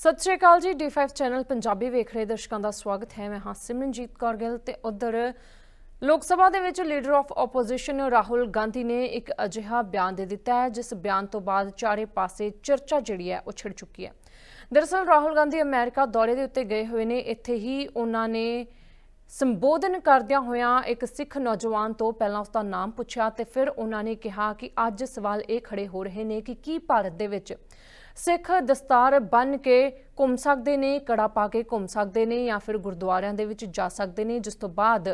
ਸਤਿ ਸ਼੍ਰੀ ਅਕਾਲ ਜੀ D5 channel Punjabi ਵੇਖ ਰਹੇ ਦਰਸ਼ਕਾਂ ਦਾ ਸਵਾਗਤ ਹੈ। ਮੈਂ ਹਾਂ ਸਿਮਰਨਜੀਤ ਕੌਰ ਗਿੱਲ ਤੇ ਉਧਰ ਲੋਕ ਸਭਾ ਦੇ ਵਿੱਚ leader of opposition Rahul Gandhi ਨੇ ਇੱਕ ਅਜਿਹਾ ਬਿਆਨ ਦੇ ਦਿੱਤਾ ਹੈ, ਜਿਸ ਬਿਆਨ ਤੋਂ ਬਾਅਦ ਚਾਰੇ ਪਾਸੇ ਚਰਚਾ ਜਿਹੜੀ ਹੈ ਉਹ ਛਿੜ ਚੁੱਕੀ ਹੈ। ਦਰਅਸਲ ਰਾਹੁਲ ਗਾਂਧੀ ਅਮਰੀਕਾ ਦੌਰੇ ਦੇ ਉੱਤੇ ਗਏ ਹੋਏ ਨੇ। ਇੱਥੇ ਹੀ ਉਹਨਾਂ ਨੇ ਸੰਬੋਧਨ ਕਰਦਿਆਂ ਹੋਇਆਂ ਇੱਕ ਸਿੱਖ ਨੌਜਵਾਨ ਤੋਂ ਪਹਿਲਾਂ ਉਸ ਦਾ ਨਾਮ ਪੁੱਛਿਆ ਤੇ ਫਿਰ ਉਹਨਾਂ ਨੇ ਕਿਹਾ ਕਿ ਅੱਜ ਸਵਾਲ ਇਹ ਖੜੇ ਹੋ ਰਹੇ ਨੇ ਕਿ ਕੀ ਭਾਰਤ ਦੇ ਵਿੱਚ ਸਿੱਖ ਦਸਤਾਰ ਬੰਨ ਕੇ ਘੁੰਮ ਸਕਦੇ ਨੇ, ਕੜਾ ਪਾ ਕੇ ਘੁੰਮ ਸਕਦੇ ਨੇ ਜਾਂ ਫਿਰ ਗੁਰਦੁਆਰਿਆਂ ਦੇ ਵਿੱਚ ਜਾ ਸਕਦੇ ਨੇ, ਜਿਸ ਤੋਂ ਬਾਅਦ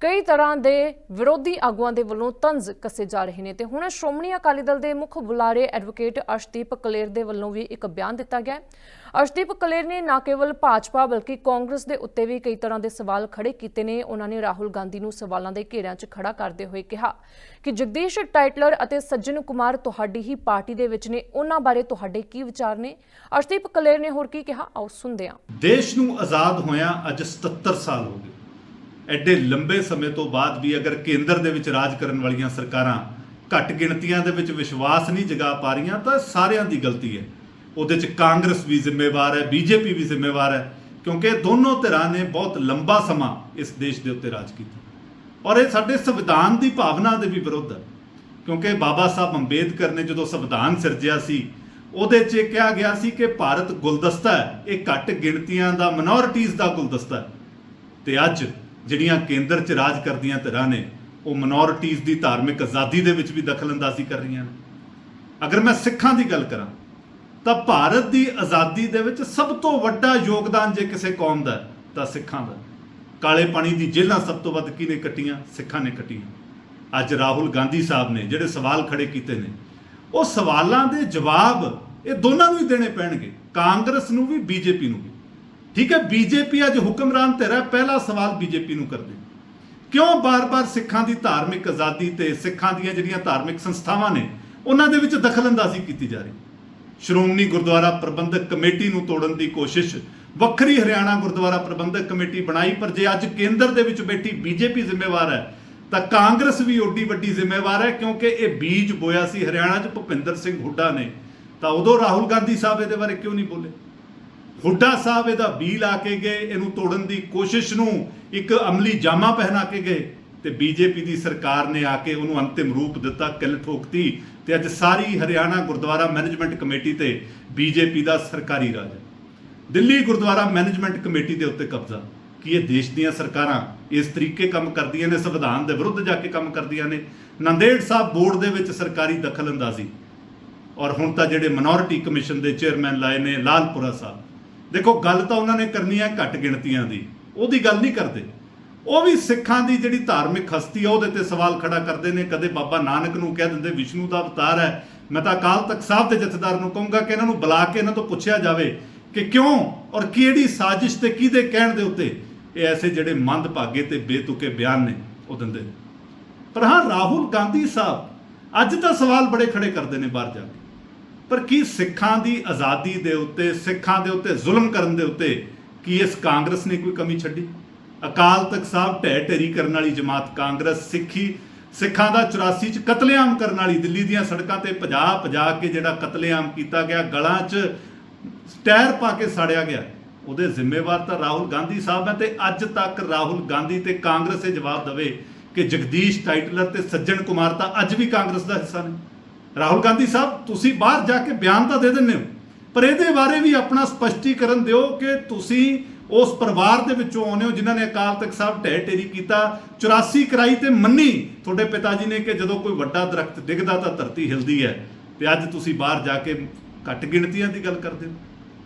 ਕਈ ਤਰ੍ਹਾਂ ਦੇ ਵਿਰੋਧੀ ਆਗੂਆਂ ਦੇ ਵੱਲੋਂ ਤੰਜ਼ ਕੱਸੇ ਜਾ ਰਹੇ ਨੇ ਤੇ ਹੁਣ ਸ਼੍ਰੋਮਣੀ ਅਕਾਲੀ ਦਲ ਦੇ ਮੁੱਖ ਬੁਲਾਰੇ ਐਡਵੋਕੇਟ ਅਰਸ਼ਦੀਪ ਕਲੇਰ ਦੇ ਵੱਲੋਂ ਵੀ ਇੱਕ ਬਿਆਨ ਦਿੱਤਾ ਗਿਆ ਅਰਸ਼ਦੀਪ ਕਲੇਰ ਨੇ ਨਾ ਕੇਵਲ ਭਾਜਪਾ ਬਲਕਿ ਕਾਂਗਰਸ ਦੇ ਉੱਤੇ ਵੀ ਕਈ ਤਰ੍ਹਾਂ ਦੇ ਸਵਾਲ ਖੜੇ ਕੀਤੇ ਨੇ। ਉਹਨਾਂ ਨੇ ਰਾਹੁਲ ਗਾਂਧੀ ਨੂੰ ਸਵਾਲਾਂ ਦੇ ਘੇਰਿਆਂ 'ਚ ਖੜਾ ਕਰਦੇ ਹੋਏ ਕਿਹਾ ਕਿ ਜਗਦੀਸ਼ ਟਾਈਟਲਰ ਅਤੇ ਸੱਜਣ ਕੁਮਾਰ ਤੁਹਾਡੀ ਹੀ ਪਾਰਟੀ ਦੇ ਵਿੱਚ ਨੇ। ਉਹਨਾਂ ਬਾਰੇ ਤੁਹਾਡੇ ਕੀ ਵਿਚਾਰ ਨੇ? ਅਰਸ਼ਦੀਪ ਕਲੇਰ ਨੇ ਹੋਰ ਕੀ ਕਿਹਾ? ਆਓ ਸੁਣਦੇ ਹਾਂ। ਦੇਸ਼ ਨੂੰ ਆਜ਼ਾਦ ਹੋਇਆ ਅੱਜ 77 ਸਾਲ ਹੋ ਗਏ। ਐਡੇ ਲੰਬੇ ਸਮੇਂ ਤੋਂ ਬਾਅਦ ਵੀ ਅਗਰ ਕੇਂਦਰ ਦੇ ਵਿੱਚ ਰਾਜ ਕਰਨ ਵਾਲੀਆਂ ਸਰਕਾਰਾਂ ਘੱਟ ਗਿਣਤੀਆਂ ਦੇ ਵਿੱਚ ਵਿਸ਼ਵਾਸ ਨਹੀਂ ਜਗਾ ਪਾ ਰਹੀਆਂ, ਤਾਂ ਸਾਰਿਆਂ ਦੀ ਗਲਤੀ ਹੈ। ਉਹਦੇ 'ਚ ਕਾਂਗਰਸ ਵੀ ਜ਼ਿੰਮੇਵਾਰ ਹੈ, ਬੀਜੇਪੀ ਵੀ ਜ਼ਿੰਮੇਵਾਰ ਹੈ, ਕਿਉਂਕਿ ਦੋਨੋਂ ਧਿਰਾਂ ਨੇ ਬਹੁਤ ਲੰਬਾ ਸਮਾਂ ਇਸ ਦੇਸ਼ ਦੇ ਉੱਤੇ ਰਾਜ ਕੀਤਾ। ਔਰ ਇਹ ਸਾਡੇ ਸੰਵਿਧਾਨ ਦੀ ਭਾਵਨਾ ਦੇ ਵੀ ਵਿਰੁੱਧ ਹੈ, ਕਿਉਂਕਿ ਬਾਬਾ ਸਾਹਿਬ ਅੰਬੇਦਕਰ ਨੇ ਜਦੋਂ ਸੰਵਿਧਾਨ ਸਿਰਜਿਆ ਸੀ, ਉਹਦੇ 'ਚ ਇਹ ਕਿਹਾ ਗਿਆ ਸੀ ਕਿ ਭਾਰਤ ਗੁਲਦਸਤਾ ਹੈ, ਇਹ ਘੱਟ ਗਿਣਤੀਆਂ ਦਾ ਮਿਨੋਰਿਟੀਜ਼ ਦਾ ਗੁਲਦਸਤਾ ਹੈ। ਤੇ ਅੱਜ ਜਿਹੜੀਆਂ ਕੇਂਦਰ 'ਚ ਰਾਜ ਕਰਦੀਆਂ ਧਿਰਾਂ ਨੇ, ਉਹ ਮਿਨੋਰਿਟੀਜ਼ ਦੀ ਧਾਰਮਿਕ ਆਜ਼ਾਦੀ ਦੇ ਵਿੱਚ ਵੀ ਦਖਲਅੰਦਾਜ਼ੀ ਕਰ ਰਹੀਆਂ ਨੇ। ਅਗਰ ਮੈਂ ਸਿੱਖਾਂ ਦੀ ਗੱਲ ਕਰਾਂ, ਤਾਂ ਭਾਰਤ ਦੀ ਆਜ਼ਾਦੀ ਦੇ ਵਿੱਚ ਸਭ ਤੋਂ ਵੱਡਾ ਯੋਗਦਾਨ ਜੇ ਕਿਸੇ ਕੌਮ ਦਾ ਤਾਂ ਸਿੱਖਾਂ ਦਾ ਕਾਲੇ ਪਾਣੀ ਦੀ ਜੇਲ੍ਹਾਂ ਸਭ ਤੋਂ ਵੱਧ ਕਿਹਨੇ ਕੱਟੀਆਂ? ਸਿੱਖਾਂ ਨੇ ਕੱਟੀਆਂ। ਅੱਜ ਰਾਹੁਲ ਗਾਂਧੀ ਸਾਹਿਬ ਨੇ ਜਿਹੜੇ ਸਵਾਲ ਖੜੇ ਕੀਤੇ ਨੇ, ਉਹ ਸਵਾਲਾਂ ਦੇ ਜਵਾਬ ਇਹ ਦੋਨਾਂ ਨੂੰ ਹੀ ਦੇਣੇ ਪੈਣਗੇ, ਕਾਂਗਰਸ ਨੂੰ ਵੀ, ਬੀਜੇਪੀ ਨੂੰ ਵੀ। ਠੀਕ ਹੈ ਬੀਜੇਪੀ ਅੱਜ ਹੁਕਮਰਾਨ ਧਿਰ ਪਹਿਲਾ ਸਵਾਲ ਬੀਜੇਪੀ ਨੂੰ ਕਰਦੇ ਕਿਉਂ ਬਾਰ-ਬਾਰ ਸਿੱਖਾਂ ਦੀ ਧਾਰਮਿਕ ਆਜ਼ਾਦੀ ਤੇ ਸਿੱਖਾਂ ਦੀਆਂ ਜਿਹੜੀਆਂ ਧਾਰਮਿਕ ਸੰਸਥਾਵਾਂ ਨੇ, ਉਹਨਾਂ ਦੇ ਵਿੱਚ ਦਖਲਅੰਦਾਜ਼ੀ ਕੀਤੀ ਜਾ ਰਹੀ? ਸ਼੍ਰੋਮਣੀ ਗੁਰਦੁਆਰਾ ਪ੍ਰਬੰਧਕ ਕਮੇਟੀ ਨੂੰ ਤੋੜਨ ਦੀ ਕੋਸ਼ਿਸ਼, ਵੱਖਰੀ ਹਰਿਆਣਾ ਗੁਰਦੁਆਰਾ ਪ੍ਰਬੰਧਕ ਕਮੇਟੀ ਬਣਾਈ, ਪਰ ਜੇ ਅੱਜ ਕੇਂਦਰ ਦੇ ਵਿੱਚ ਬੈਠੀ ਬੀਜੇਪੀ ਜ਼ਿੰਮੇਵਾਰ ਹੈ, ਤਾਂ ਕਾਂਗਰਸ ਵੀ ਓਡੀ ਵੱਡੀ ਜ਼ਿੰਮੇਵਾਰ ਹੈ, ਕਿਉਂਕਿ ਇਹ ਬੀਜ ਬੋਇਆ ਸੀ, ਹਰਿਆਣਾ 'ਚ ਭੁਪਿੰਦਰ ਸਿੰਘ ਹੁੱਡਾ ਨੇ। ਤਾਂ ਉਦੋਂ ਰਾਹੁਲ ਗਾਂਧੀ ਸਾਹਿਬ ਇਹਦੇ ਬਾਰੇ ਕਿਉਂ ਨਹੀਂ ਬੋਲੇ? ਹੁੱਡਾ ਸਾਹਿਬ ਇਹਦਾ ਬੀ ਲਾ ਕੇ ਗਏ, ਇਹਨੂੰ ਤੋੜਨ ਦੀ ਕੋਸ਼ਿਸ਼ ਨੂੰ ਇੱਕ ਅਮਲੀ ਜਾਮਾ ਪਹਿਨਾ ਕੇ ਗਏ ਤੇ ਬੀਜੇਪੀ ਦੀ ਸਰਕਾਰ ਨੇ ਆ ਕੇ ਉਹਨੂੰ ਅੰਤਿਮ ਰੂਪ ਦਿੱਤਾ ਕਿਲ ਠੋਕਤੀ ਤੇ ਅੱਜ ਸਾਰੀ ਹਰਿਆਣਾ ਗੁਰਦੁਆਰਾ ਮੈਨੇਜਮੈਂਟ ਕਮੇਟੀ ਤੇ ਬੀਜੇਪੀ ਦਾ ਸਰਕਾਰੀ ਰਾਜ ਹੈ। ਦਿੱਲੀ ਗੁਰਦੁਆਰਾ ਮੈਨੇਜਮੈਂਟ ਕਮੇਟੀ ਦੇ ਉੱਤੇ ਕਬਜ਼ਾ। ਕੀ ਇਹ ਦੇਸ਼ ਦੀਆਂ ਸਰਕਾਰਾਂ ਇਸ ਤਰੀਕੇ ਕੰਮ ਕਰਦੀਆਂ ਨੇ, ਸੰਵਿਧਾਨ ਦੇ ਵਿਰੁੱਧ ਜਾ ਕੇ ਕੰਮ ਕਰਦੀਆਂ ਨੇ? ਨੰਦੇੜ ਸਾਹਿਬ ਬੋਰਡ ਦੇ ਵਿੱਚ ਸਰਕਾਰੀ ਦਖਲ ਅੰਦਾਜ਼ੀ ਔਰ ਹੁਣ ਤਾਂ ਜਿਹੜੇ ਮਿਨੋਰਿਟੀ ਕਮਿਸ਼ਨ ਦੇ ਚੇਅਰਮੈਨ ਲਾਏ ਨੇ, ਲਾਲਪੁਰਾ ਸਾਹਿਬ। ਦੇਖੋ, ਗੱਲ ਤਾਂ ਉਹਨਾਂ ਨੇ ਕਰਨੀ ਹੈ ਘੱਟ ਗਿਣਤੀਆਂ ਦੀ। ਉਹਦੀ ਗੱਲ ਨਹੀਂ ਕਰਦੇ। ਉਹ ਵੀ ਸਿੱਖਾਂ ਦੀ ਜਿਹੜੀ ਧਾਰਮਿਕ ਹਸਤੀ ਹੈ ਉਹਦੇ ਤੇ ਸਵਾਲ ਖੜਾ ਕਰਦੇ ਨੇ। ਕਦੇ ਬਾਬਾ ਨਾਨਕ ਨੂੰ ਕਹਿ ਦਿੰਦੇ, ਵਿਸ਼ਨੂੰ ਦਾ ਅਵਤਾਰ ਹੈ। ਮੈਂ ਤਾਂ ਅਕਾਲ ਤਖਤ ਸਾਹਿਬ ਦੇ ਜਥੇਦਾਰ ਨੂੰ ਕਹੂੰਗਾ ਕਿ ਇਹਨਾਂ ਨੂੰ ਬੁਲਾ ਕੇ ਇਹਨਾਂ ਤੋਂ ਪੁੱਛਿਆ ਜਾਵੇ ਕਿ ਕਿਉਂ ਔਰ ਕਿਹੜੀ ਸਾਜ਼ਿਸ਼ ਤੇ ਕਿਹਦੇ ਕਹਿਣ ਦੇ ਉੱਤੇ ਇਹ ਐਸੇ ਜਿਹੜੇ ਮੰਦਭਾਗੇ ਤੇ ਬੇਤੁਕੇ ਬਿਆਨ ਨੇ, ਉਹ ਦਿੰਦੇ ਨੇ। ਪਰ ਹਾਂ, ਰਾਹੁਲ ਗਾਂਧੀ ਸਾਹਿਬ, ਅੱਜ ਤਾਂ ਸਵਾਲ ਬੜੇ ਖੜੇ ਕਰਦੇ ਨੇ ਬਾਹਰ ਜਾ ਕੇ। ਪਰ ਕੀ ਸਿੱਖਾਂ ਦੀ ਆਜ਼ਾਦੀ ਦੇ ਉੱਤੇ, ਸਿੱਖਾਂ ਦੇ ਉੱਤੇ ਜ਼ੁਲਮ ਕਰਨ ਦੇ ਉੱਤੇ ਕੀ ਇਸ ਕਾਂਗਰਸ ਨੇ ਕੋਈ ਕਮੀ ਛੱਡੀ? ਅਕਾਲ ਤਖਤ ਸਾਹਿਬ ਢਹਿ ਢੇਰੀ ਕਰਨ ਵਾਲੀ ਜਮਾਤ ਕਾਂਗਰਸ, ਸਿੱਖੀ, ਸਿੱਖਾਂ ਦਾ 84 ਚ ਕਤਲੇਆਮ ਕਰਨ ਵਾਲੀ ਦਿੱਲੀ ਦੀਆਂ ਸੜਕਾਂ ਤੇ ਭਜਾ ਭਜਾ ਕੇ ਜਿਹੜਾ ਕਤਲੇਆਮ ਕੀਤਾ ਗਿਆ, ਗਲਾਂ 'ਚ ਟਾਇਰ ਪਾ ਕੇ ਸਾੜਿਆ ਗਿਆ। ਉਹਦੇ ਜ਼ਿੰਮੇਵਾਰ ਤਾਂ ਰਾਹੁਲ ਗਾਂਧੀ ਸਾਹਿਬ ਹੈ ਤੇ ਅੱਜ ਤੱਕ ਰਾਹੁਲ ਗਾਂਧੀ ਤੇ ਕਾਂਗਰਸ ਇਹ ਜਵਾਬ ਦੇਵੇ ਕਿ ਜਗਦੀਸ਼ ਟਾਈਟਲਰ ਤੇ ਸੱਜਣ ਕੁਮਾਰ ਤਾਂ ਅੱਜ ਵੀ ਕਾਂਗਰਸ ਦਾ ਹਿੱਸਾ ਨੇ। ਰਾਹੁਲ ਗਾਂਧੀ ਸਾਹਿਬ, ਤੁਸੀਂ ਬਾਹਰ ਜਾ ਕੇ ਬਿਆਨ ਤਾਂ ਦੇ ਦਿੰਦੇ ਹੋ, ਪਰ ਇਹਦੇ ਬਾਰੇ ਵੀ ਆਪਣਾ ਸਪਸ਼ਟੀਕਰਨ ਦਿਓ ਕਿ ਤੁਸੀਂ ਉਸ ਪਰਿਵਾਰ ਦੇ ਵਿੱਚੋਂ ਆਉਂਦੇ ਹੋ ਜਿਨ੍ਹਾਂ ਨੇ ਅਕਾਲ ਤਖਤ ਸਾਹਿਬ ਢਹਿ ਢੇਰੀ ਕੀਤਾ 84 ਕਰਾਈ ਤੇ ਮੰਨੀ। ਤੁਹਾਡੇ ਪਿਤਾ ਜੀ ਨੇ ਕਿ ਜਦੋਂ ਕੋਈ ਵੱਡਾ ਦਰਖਤ ਡਿੱਗਦਾ ਤਾਂ ਧਰਤੀ ਹਿਲਦੀ ਹੈ ਤੇ ਅੱਜ ਤੁਸੀਂ ਬਾਹਰ ਜਾ ਕੇ ਘੱਟ ਗਿਣਤੀਆਂ ਦੀ ਗੱਲ ਕਰਦੇ ਹੋ।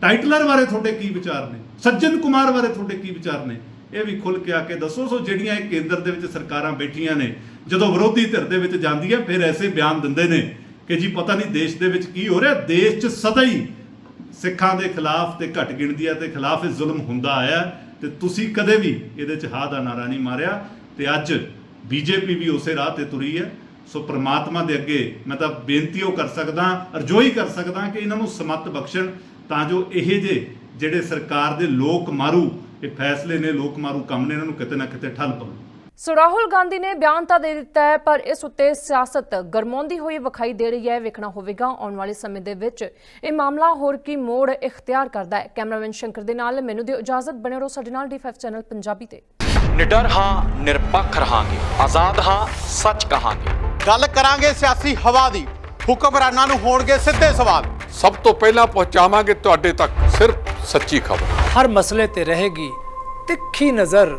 ਟਾਈਟਲਰ ਬਾਰੇ ਤੁਹਾਡੇ ਕੀ ਵਿਚਾਰ ਨੇ? ਸੱਜਣ ਕੁਮਾਰ ਬਾਰੇ ਤੁਹਾਡੇ ਕੀ ਵਿਚਾਰ ਨੇ? ਇਹ ਵੀ ਖੁੱਲ ਕੇ ਆ ਕੇ ਦੱਸੋ। ਸੋ ਜਿਹੜੀਆਂ ਇਹ ਕੇਂਦਰ ਦੇ ਵਿੱਚ ਸਰਕਾਰਾਂ ਬੈਠੀਆਂ ਨੇ, ਜਦੋਂ ਵਿਰੋਧੀ ਧਿਰ ਦੇ ਵਿੱਚ ਜਾਂਦੀ ਹੈ, ਫਿਰ ਐਸੇ ਬਿਆਨ ਦਿੰਦੇ ਨੇ ਕਿ ਜੀ ਪਤਾ ਨਹੀਂ ਦੇਸ਼ ਦੇ ਵਿੱਚ ਕੀ ਹੋ ਰਿਹਾ। ਦੇਸ਼ 'ਚ ਸਦਾ ਹੀ ਸਿੱਖਾਂ ਦੇ ਖਿਲਾਫ ਤੇ ਘੱਟ ਗਿਣਤੀਆਂ ਦੇ ਖਿਲਾਫ ਇਹ ਜ਼ੁਲਮ ਹੁੰਦਾ ਆਇਆ ਤੇ ਤੁਸੀਂ ਕਦੇ ਵੀ ਇਹਦੇ 'ਚ ਹਾਂ ਦਾ ਨਾਰਾ ਨਹੀਂ ਮਾਰਿਆ। ਤੇ ਅੱਜ ਬੀਜੇਪੀ ਵੀ ਉਸੇ ਰਾਹ ਤੇ ਤੁਰੀ ਹੈ। ਸੋ ਪ੍ਰਮਾਤਮਾ ਦੇ ਅੱਗੇ ਮੈਂ ਤਾਂ ਬੇਨਤੀ ਉਹ ਕਰ ਸਕਦਾ, ਅਰਜ਼ੋਈ ਕਰ ਸਕਦਾ ਕਿ ਇਹਨਾਂ ਨੂੰ ਸਮੱਤ ਬਖਸ਼ਣ, ਤਾਂ ਜੋ ਇਹ ਜੇ ਜਿਹੜੇ ਸਰਕਾਰ ਦੇ ਲੋਕ ਮਾਰੂ, ਇਹ ਫੈਸਲੇ ਨੇ ਲੋਕ ਮਾਰੂ ਕੰਮ ਨੇ, ਇਹਨਾਂ ਨੂੰ ਕਿਤੇ ਨਾ ਕਿਤੇ ਠੱਲ ਪਵੇ ਸੋ ਰਾਹੁਲ ਗਾਂਧੀ ਨੇ ਬਿਆਨ ਤਾਂ ਦੇ ਦਿੱਤਾ ਹੈ ਪਰ ਇਸ ਉੱਤੇ ਸਿਆਸਤ ਗਰਮਾਉਂਦੀ ਹੋਈ ਵਿਖਾਈ ਦੇ ਰਹੀ ਹੈ। ਵੇਖਣਾ ਹੋਵੇਗਾ ਆਉਣ ਵਾਲੇ ਸਮੇਂ ਦੇ ਵਿੱਚ ਇਹ ਮਾਮਲਾ ਹੋਰ ਕੀ ਮੋੜ ਇਖਤਿਆਰ ਕਰਦਾ ਹੈ। ਕੈਮਰਾਮੈਨ ਸ਼ੰਕਰ ਦੇ ਨਾਲ ਮੈਨੂੰ ਦਿਓ ਇਜਾਜ਼ਤ। ਬਣੇ ਰਹੋ ਸਾਡੇ ਨਾਲ ਡੀ5 ਚੈਨਲ ਪੰਜਾਬੀ ਤੇ। ਨਿਡਰ ਹਾਂ ਨਿਰਪੱਖ ਰਹਾਂਗੇ। ਆਜ਼ਾਦ ਹਾਂ ਸੱਚ ਕਹਾਂਗੇ। ਗੱਲ ਕਰਾਂਗੇ ਸਿਆਸੀ ਹਵਾ ਦੀ। ਹੁਕਮਰਾਨਾਂ ਨੂੰ ਹੋਣਗੇ ਸਿੱਧੇ ਸਵਾਲ। ਸਭ ਤੋਂ ਪਹਿਲਾਂ ਪਹੁੰਚਾਵਾਂਗੇ ਤੁਹਾਡੇ ਤੱਕ ਸਿਰਫ ਸੱਚੀ ਖਬਰ। ਹਰ ਮਸਲੇ ਤੇ ਰਹੇਗੀ ਤਿੱਖੀ ਨਜ਼ਰ।